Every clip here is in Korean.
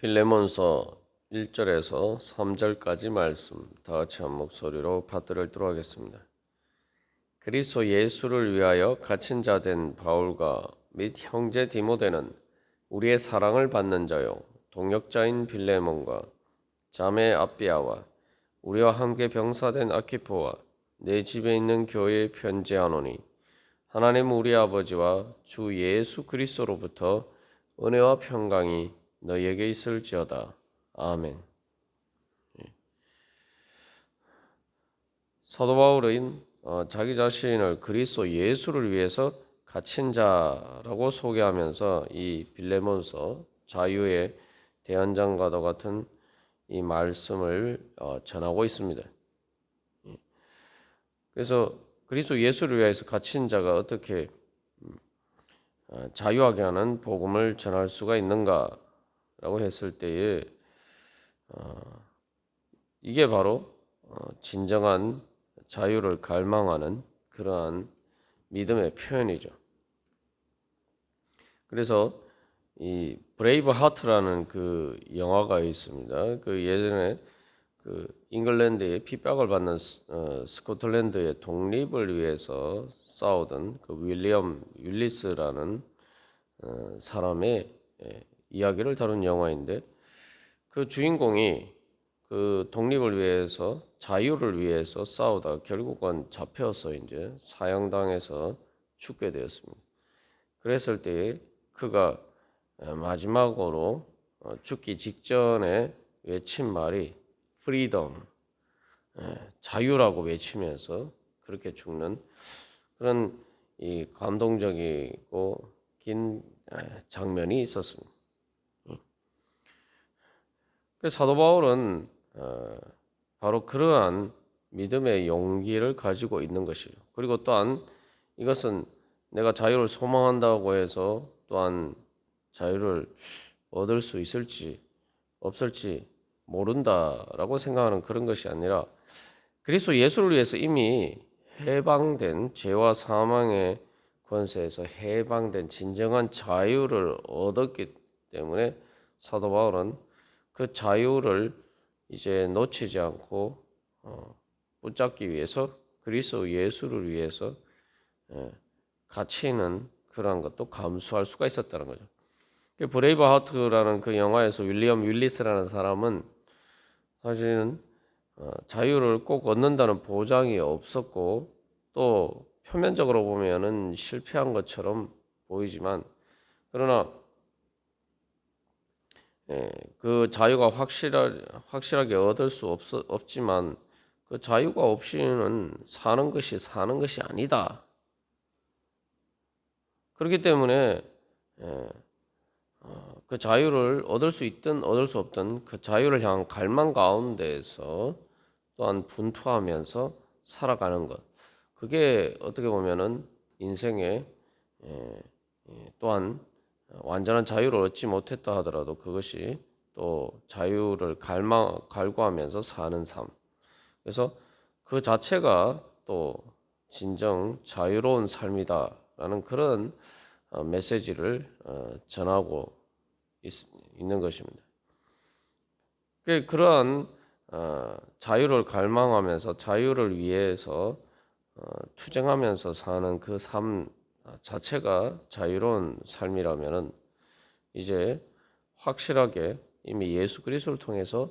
빌레몬서 1절에서 3절까지 말씀 다 같이 한 목소리로 받들을 도록 하겠습니다. 그리스도 예수를 위하여 갇힌 자 된 바울과 및 형제 디모데는 우리의 사랑을 받는 자요 동역자인 빌레몬과 자매 아비아와 우리와 함께 병사된 아키포와 내 집에 있는 교회에 편지하노니 하나님 우리 아버지와 주 예수 그리스도로부터 은혜와 평강이 너희에게 있을지어다. 아멘. 예. 사도 바울은 어, 자기 자신을 그리스도 예수를 위해서 갇힌 자라고 소개하면서 이 빌레몬서 자유의 대언장과도 같은 이 말씀을 어, 전하고 있습니다. 예. 그래서 그리스도 예수를 위해서 갇힌 자가 어떻게 음, 어, 자유하게 하는 복음을 전할 수가 있는가 라고 했을 때에 어, 이게 바로 진정한 자유를 갈망하는 그러한 믿음의 표현이죠. 그래서 이 브레이브 하트라는 그 영화가 있습니다. 그 예전에 그 잉글랜드의 핍박을 받는 어, 스코틀랜드의 독립을 위해서 싸우던 그 윌리엄 윌리스라는 어, 사람의 예, 이야기를 다룬 영화인데 그 주인공이 그 독립을 위해서 자유를 위해서 싸우다 결국은 잡혀서 이제 사형당해서 죽게 되었습니다. 그랬을 때 그가 마지막으로 어, 죽기 직전에 외친 말이 freedom 자유라고 외치면서 그렇게 죽는 그런 이 감동적이고 긴 장면이 있었습니다. 그 사도 바울은 어, 바로 그러한 믿음의 용기를 가지고 있는 것이죠. 그리고 또한 이것은 내가 자유를 소망한다고 해서 또한 자유를 얻을 수 있을지 없을지 모른다라고 생각하는 그런 것이 아니라 그리스도 예수를 위해서 이미 해방된 죄와 사망의 권세에서 해방된 진정한 자유를 얻었기 때문에 사도 바울은 그 자유를 이제 놓치지 않고 어, 붙잡기 위해서 그리스도 예수를 위해서 예, 가치 있는 그런 것도 감수할 수가 있었다는 거죠. 그 브레이브 하트라는 그 영화에서 윌리엄 윌리스라는 사람은 사실은 어, 자유를 꼭 얻는다는 보장이 없었고 또 표면적으로 보면은 실패한 것처럼 보이지만 그러나 예, 그 자유가 확실하, 확실하 게 얻을 수 없, 없지만 그 자유가 없이는 사는 것이 사는 것이 아니다. 그렇기 때문에 예, 어, 그 자유를 얻을 수 있든 얻을 수 없든 그 자유를 향한 갈망 가운데에서 또한 분투하면서 살아가는 것. 그게 어떻게 보면은 인생의 예, 예, 또한 완전한 자유를 얻지 못했다 하더라도 그것이 또 자유를 갈망 갈구하면서 사는 삶. 그래서 그 자체가 또 진정 자유로운 삶이다라는 그런 어, 메시지를 어, 전하고 있, 는 것입니다. 그 그러한 어, 자유를 갈망하면서 자유를 위해서 투쟁하면서 사는 그 삶 자체가 자유로운 삶이라면은 이제 확실하게 이미 예수 그리스도를 통해서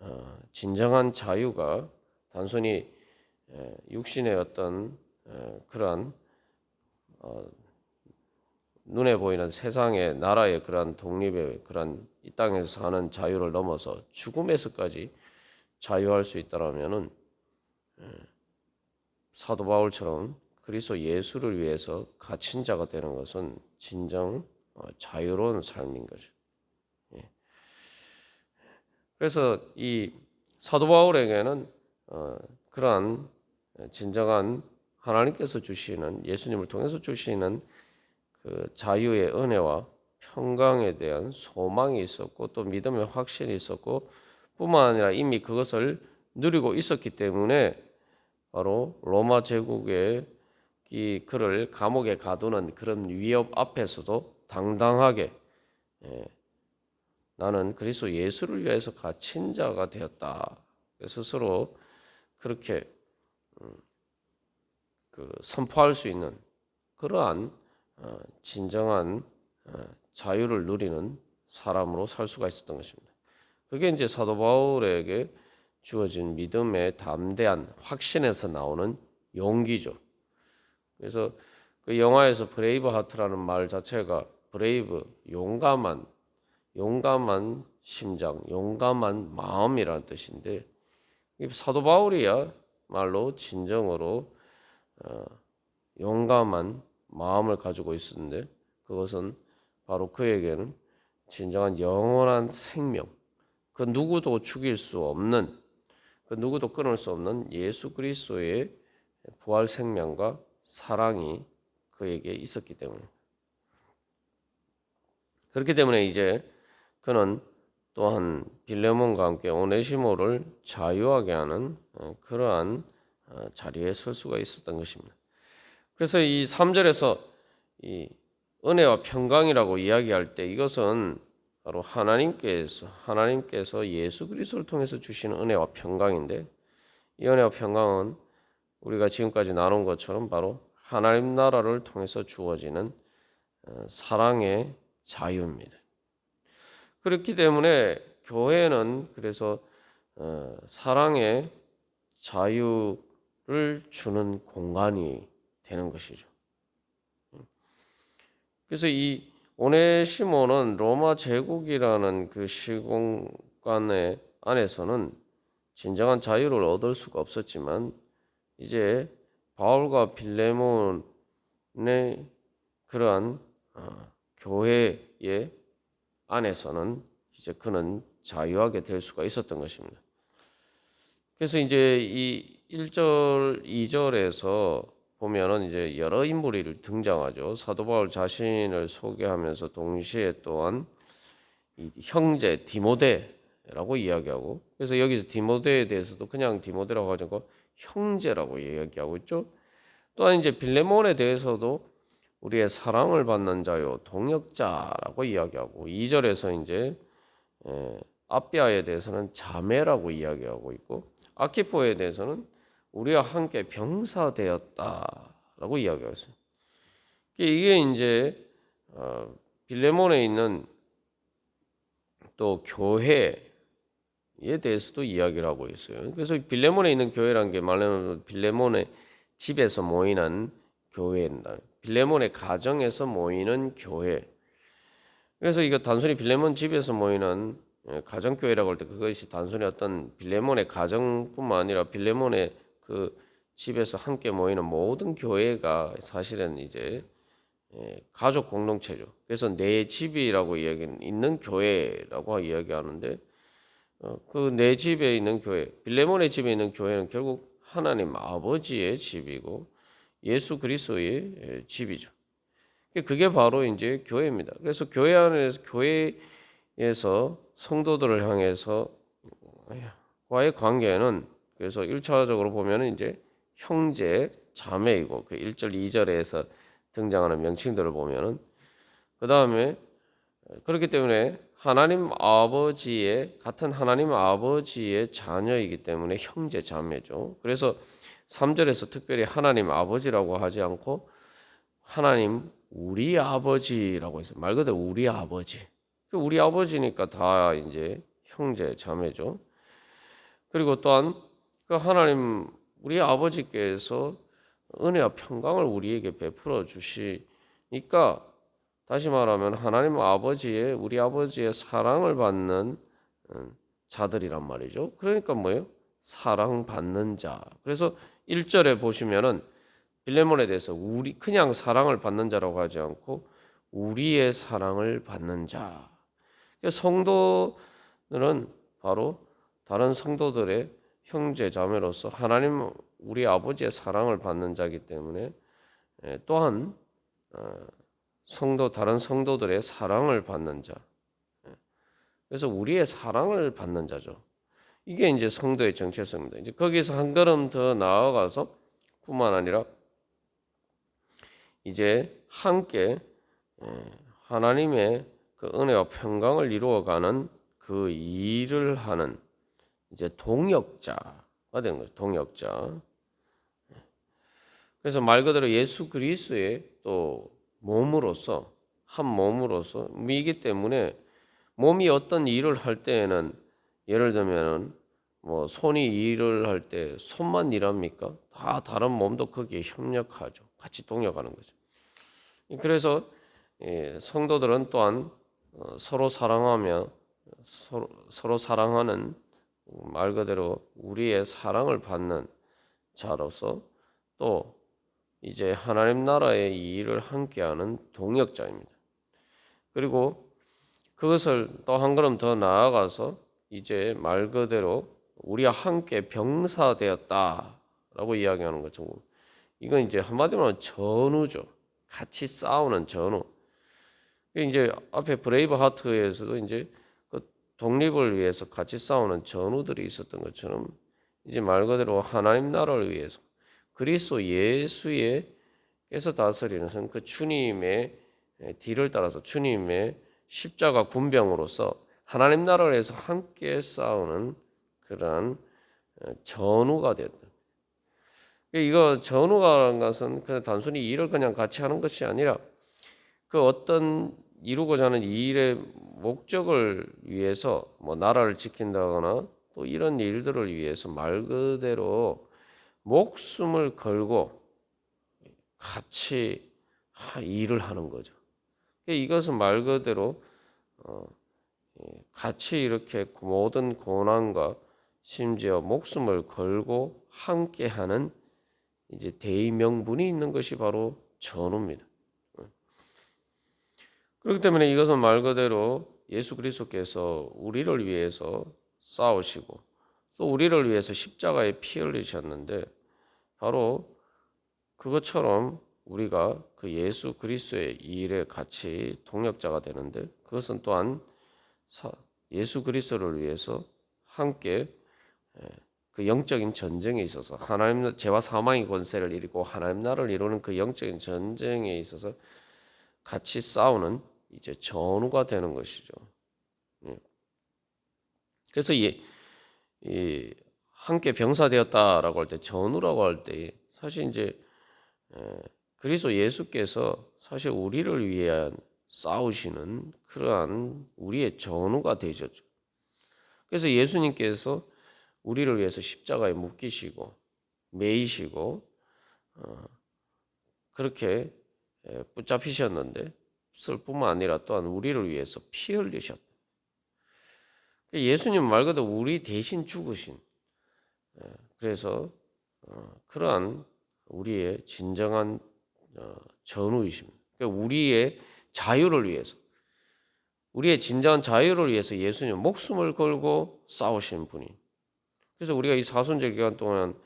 어, 진정한 자유가 단순히 육신의 어떤 그러한 어, 눈에 보이는 세상의 나라의 그러한 독립의 그러한 이 땅에서 사는 자유를 넘어서 죽음에서까지 자유할 수 있다라면은 사도 바울처럼 그리스도 예수를 위해서 갇힌 자가 되는 것은 진정 어, 자유로운 삶인 거죠. 예. 그래서 이 사도 바울에게는 어, 그러한 진정한 하나님께서 주시는 예수님을 통해서 주시는 그 자유의 은혜와 평강에 대한 소망이 있었고 또 믿음의 확신이 있었고 뿐만 아니라 이미 그것을 누리고 있었기 때문에 바로 로마 제국의 이 그를 감옥에 가두는 그런 위협 앞에서도 당당하게 예, 나는 그리스도 예수를 위해서 갇힌 자가 되었다. 스스로 그렇게 음, 그 선포할 수 있는 그러한 어, 진정한 어, 자유를 누리는 사람으로 살 수가 있었던 것입니다. 그게 이제 사도 바울에게 주어진 믿음의 담대한 확신에서 나오는 용기죠. 그래서 그 영화에서 브레이브 하트라는 말 자체가 브레이브 용감한 용감한 심장, 용감한 마음이라는 뜻인데 사도 바울이야 말로 진정으로 어, 용감한 마음을 가지고 있었는데 그것은 바로 그에게는 진정한 영원한 생명, 그 누구도 죽일 수 없는, 그 누구도 끊을 수 없는 예수 그리스도의 부활 생명과 사랑이 그에게 있었기 때문에 그렇기 때문에 이제 그는 또한 빌레몬과 함께 오네시모를 자유하게 하는 어, 그러한 어, 자리에 설 수가 있었던 것입니다. 그래서 이 3절에서 이 은혜와 평강이라고 이야기할 때 이것은 바로 하나님께서 하나님께서 예수 그리스도를 통해서 주시는 은혜와 평강인데 이 은혜와 평강은 우리가 지금까지 나눈 것처럼 바로 하나님 나라를 통해서 주어지는 어, 사랑의 자유입니다. 그렇기 때문에 교회는 그래서 어, 사랑의 자유를 주는 공간이 되는 것이죠. 그래서 이 오네시모는 로마 제국이라는 그 시공간의 안에서는 진정한 자유를 얻을 수가 없었지만 이제 바울과 빌레몬의 그러한 어, 교회의 안에서는 이제 그는 자유하게 될 수가 있었던 것입니다. 그래서 이제 이 1절, 2절에서 보면은 이제 여러 인물이 등장하죠. 사도 바울 자신을 소개하면서 동시에 또한 형제 디모데라고 이야기하고 그래서 여기서 디모데에 대해서도 그냥 디모데라고 하지 않고 형제라고 이야기하고 있죠. 또한 이제 빌레몬에 대해서도 우리의 사랑을 받는 자요 동역자라고 이야기하고 2절에서 이제 아비아에 대해서는 자매라고 이야기하고 있고 아키포에 대해서는 우리와 함께 병사되었다라고 이야기하고 있어요. 이게 이제 어, 빌레몬에 있는 또 교회 에 대해서도 이야기를 하고 있어요. 그래서 빌레몬에 있는 교회란 게 말하면 빌레몬의 집에서 모이는 교회입니다. 빌레몬의 가정에서 모이는 교회. 그래서 이거 단순히 빌레몬 집에서 모이는 예, 가정 교회라고 할 때 그것이 단순히 어떤 빌레몬의 가정뿐만 아니라 빌레몬의 그 집에서 함께 모이는 모든 교회가 사실은 이제 예, 가족 공동체죠. 그래서 내 집이라고 이야기는 있는 교회라고 이야기하는데 어, 그 내 집에 있는 교회, 빌레몬의 집에 있는 교회는 결국 하나님 아버지의 집이고 예수 그리스도의 예, 집이죠. 그게 바로 이제 교회입니다. 그래서 교회 안에서 교회에서 성도들을 향해서 과의 관계는 그래서 1차적으로 보면은 이제 형제 자매이고 그 1절 2절에서 등장하는 명칭들을 보면은 그다음에 그렇기 때문에 하나님 아버지의 같은 하나님 아버지의 자녀이기 때문에 형제 자매죠. 그래서 3절에서 특별히 하나님 아버지라고 하지 않고 하나님 우리 아버지라고 해서 말 그대로 우리 아버지. 그 우리 아버지니까 다 이제 형제 자매죠. 그리고 또한 그 하나님 우리 아버지께서 은혜와 평강을 우리에게 베풀어 주시니까 다시 말하면 하나님 아버지의 우리 아버지의 사랑을 받는 음, 자들이란 말이죠. 그러니까 뭐예요? 사랑받는 자. 그래서 1절에 보시면은 빌레몬에 대해서 우리 그냥 사랑을 받는 자라고 하지 않고 우리의 사랑을 받는 자. 그러니까 성도들은 바로 다른 성도들의 형제 자매로서 하나님 우리 아버지의 사랑을 받는 자이기 때문에 예, 또한 어, 성도 다른 성도들의 사랑을 받는 자. 예. 그래서 우리의 사랑을 받는 자죠. 이게 이제 성도의 정체성입니다. 이제 거기서 한 걸음 더 나아가서 뿐만 아니라 이제 함께 예, 하나님의 그 은혜와 평강을 이루어가는 그 일을 하는 이제 동역자가 되는 거죠. 동역자. 그래서 말 그대로 예수 그리스도의 또 몸으로서 한 몸으로서 이기 때문에 몸이 어떤 일을 할 때에는 예를 들면은 뭐 손이 일을 할 때 손만 일합니까? 다 다른 몸도 거기에 협력하죠. 같이 동역하는 거죠. 그래서 예, 성도들은 또한 어, 서로 사랑하며 서로, 서로 사랑하는 말 그대로 우리의 사랑을 받는 자로서 또 이제 하나님 나라의 이 일을 함께하는 동역자입니다. 그리고 그것을 또 한 걸음 더 나아가서 이제 말 그대로 우리와 함께 병사되었다라고 이야기하는 거죠. 이건 이제 한마디로 전우죠. 같이 싸우는 전우. 이제 앞에 브레이브 하트에서도 이제 그 독립을 위해서 같이 싸우는 전우들이 있었던 것처럼 이제 말 그대로 하나님 나라를 위해서 그리스도 예수의 께서 다스리는 그 주님의 뒤를 따라서 주님의 십자가 군병으로서 하나님 나라를 위해서 함께 싸우는 그러한 전우가 됐다. 이거 전우가라는 것은 그냥 단순히 일을 그냥 같이 하는 것이 아니라 그 어떤 이루고자 하는 이 일의 목적을 위해서 뭐 나라를 지킨다거나 또 이런 일들을 위해서 말 그대로 목숨을 걸고 같이 일을 하는 거죠. 이것은 말 그대로 어, 같이 이렇게 모든 고난과 심지어 목숨을 걸고 함께하는 이제 대의명분이 있는 것이 바로 전우입니다. 그렇기 때문에 이것은 말 그대로 예수 그리스도께서 우리를 위해서 싸우시고 또 우리를 위해서 십자가에 피 흘리셨는데 바로 그것처럼 우리가 그 예수 그리스도의 일에 같이 동력자가 되는데 그것은 또한 예수 그리스도를 위해서 함께 그 영적인 전쟁에 있어서 하나님 죄와 사망의 권세를 이루고 하나님 나라를 이루는 그 영적인 전쟁에 있어서 같이 싸우는 이제 전우가 되는 것이죠. 예. 그래서 이, 이 함께 병사되었다라고 할 때 전우라고 할 때 사실 이제 그리스도 예수께서 사실 우리를 위한 싸우시는 그러한 우리의 전우가 되셨죠. 그래서 예수님께서 우리를 위해서 십자가에 묶이시고 매이시고 어, 그렇게 붙잡히셨는데 뿐만 아니라 또한 우리를 위해서 피 흘리셨다. 예수님 말 그대로 우리 대신 죽으신 그래서 어, 그러한 우리의 진정한 어, 전우이십니다. 그러니까 우리의 자유를 위해서 우리의 진정한 자유를 위해서 예수님 목숨을 걸고 싸우신 분이. 그래서 우리가 이 사순절 기간 동안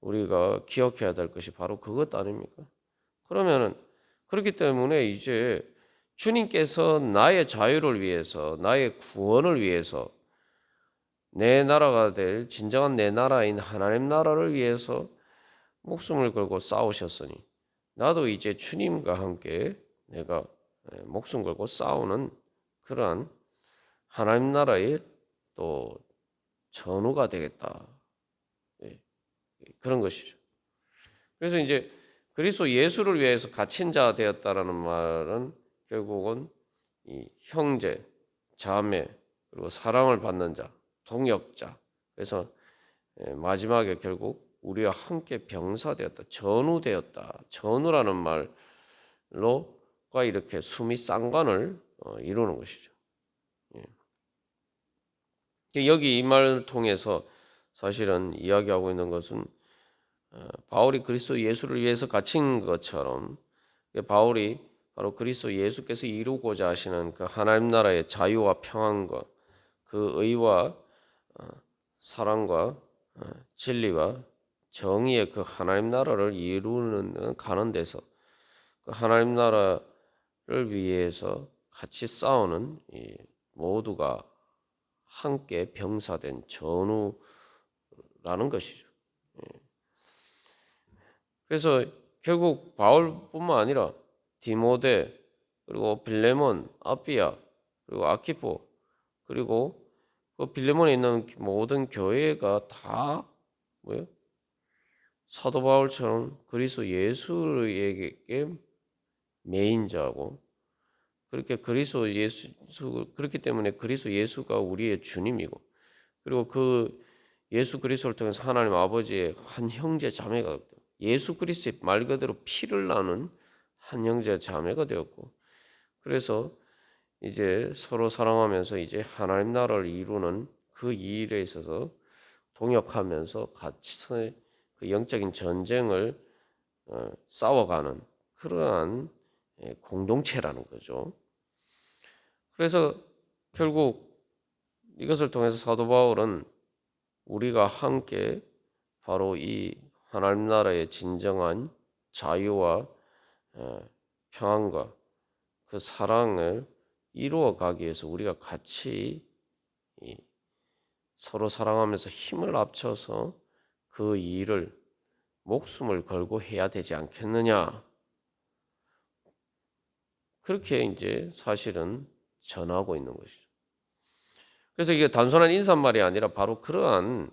우리가 기억해야 될 것이 바로 그것 아닙니까? 그러면은 그렇기 때문에 이제 주님께서 나의 자유를 위해서 나의 구원을 위해서 내 나라가 될 진정한 내 나라인 하나님 나라를 위해서 목숨을 걸고 싸우셨으니 나도 이제 주님과 함께 내가 예, 목숨 걸고 싸우는 그러한 하나님 나라의 또 전우가 되겠다. 예, 그런 것이죠. 그래서 이제 그리스도 예수를 위해서 갇힌 자 되었다라는 말은 결국은 이 형제, 자매 그리고 사랑을 받는 자, 동역자. 그래서 예, 마지막에 결국 우리와 함께 병사되었다, 전우되었다. 전우라는 말로과 이렇게 수미 쌍관을 어, 이루는 것이죠. 예. 여기 이 말을 통해서 사실은 이야기하고 있는 것은 어, 바울이 그리스도 예수를 위해서 갇힌 것처럼 바울이 바로 그리스도 예수께서 이루고자 하시는 그 하나님 나라의 자유와 평안과 그 의와 어, 사랑과 진리와 정의의 그 하나님 나라를 이루는 가는 데서 그 하나님 나라를 위해서 같이 싸우는 모두가 함께 병사된 전우라는 것이죠. 예. 그래서 결국 바울뿐만 아니라 디모데 그리고 빌레몬, 아비아 그리고 아키포 그리고 그 빌레몬에 있는 모든 교회가 다 뭐요? 사도 바울처럼 그리스도 예수에게 메인자고 그렇게 그리스도 예수 그렇기 때문에 그리스도 예수가 우리의 주님이고 그리고 그 예수 그리스도를 통해서 하나님 아버지의 한 형제 자매가 예수 그리스도의 말 그대로 피를 나는 한 형제 자매가 되었고 그래서 이제 서로 사랑하면서 이제 하나님 나라를 이루는 그 일에 있어서 동역하면서 같이 그 영적인 전쟁을 어, 싸워가는 그러한 예, 공동체라는 거죠. 그래서 결국 이것을 통해서 사도 바울은 우리가 함께 바로 이 하나님 나라의 진정한 자유와 어, 평안과 그 사랑을 이루어 가기 위해서 우리가 같이 서로 사랑하면서 힘을 합쳐서 그 일을 목숨을 걸고 해야 되지 않겠느냐. 그렇게 이제 사실은 전하고 있는 것이죠. 그래서 이게 단순한 인사말이 아니라 바로 그러한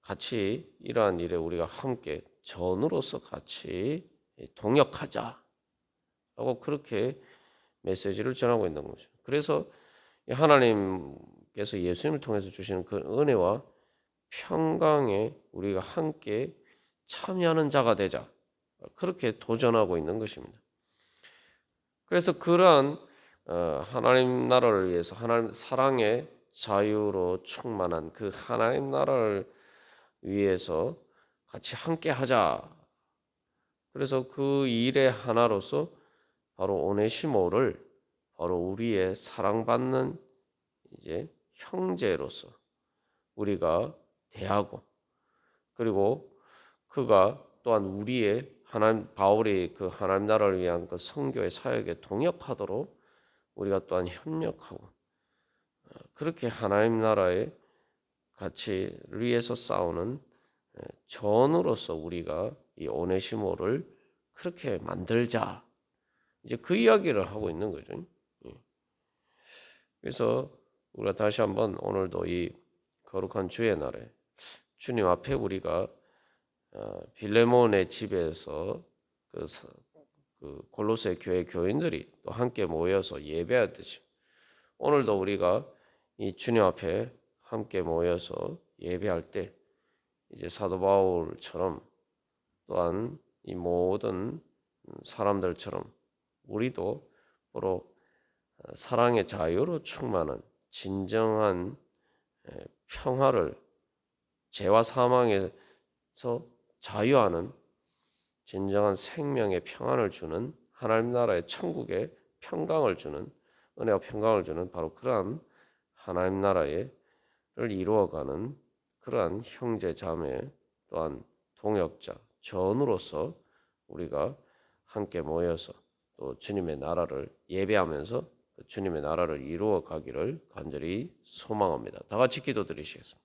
같이 이러한 일에 우리가 함께 전으로서 같이 동역하자. 라고 그렇게 메시지를 전하고 있는 거죠. 그래서 하나님께서 예수님을 통해서 주시는 그 은혜와 평강에 우리가 함께 참여하는 자가 되자. 그렇게 도전하고 있는 것입니다. 그래서 그러한 어, 하나님 나라를 위해서 하나님 사랑의 자유로 충만한 그 하나님 나라를 위해서 같이 함께 하자. 그래서 그 일의 하나로서 바로 오네시모를 바로 우리의 사랑받는 이제 형제로서 우리가 대하고 그리고 그가 또한 우리의 하나님 바울이 그 하나님 나라를 위한 그 성교의 사역에 동역하도록 우리가 또한 협력하고 어, 그렇게 하나님 나라의 가치를 위해서 싸우는 전으로서 우리가 이 오네시모를 그렇게 만들자 이제 그 이야기를 하고 있는 거죠. 예. 그래서 우리가 다시 한번 오늘도 이 거룩한 주의 날에 주님 앞에 우리가 어, 빌레몬의 집에서 그, 그 골로새 교회 교인들이 또 함께 모여서 예배하듯이 오늘도 우리가 이 주님 앞에 함께 모여서 예배할 때 이제 사도 바울처럼 또한 이 모든 사람들처럼 우리도 바로 사랑의 자유로 충만한 진정한 평화를 죄와 사망에서 자유하는 진정한 생명의 평안을 주는 하나님 나라의 천국의 평강을 주는 은혜와 평강을 주는 바로 그러한 하나님 나라를 이루어가는 그러한 형제 자매 또한 동역자 전으로서 우리가 함께 모여서 또 주님의 나라를 예배하면서 그 주님의 나라를 이루어 가기를 간절히 소망합니다. 다 같이 기도드리시겠습니다.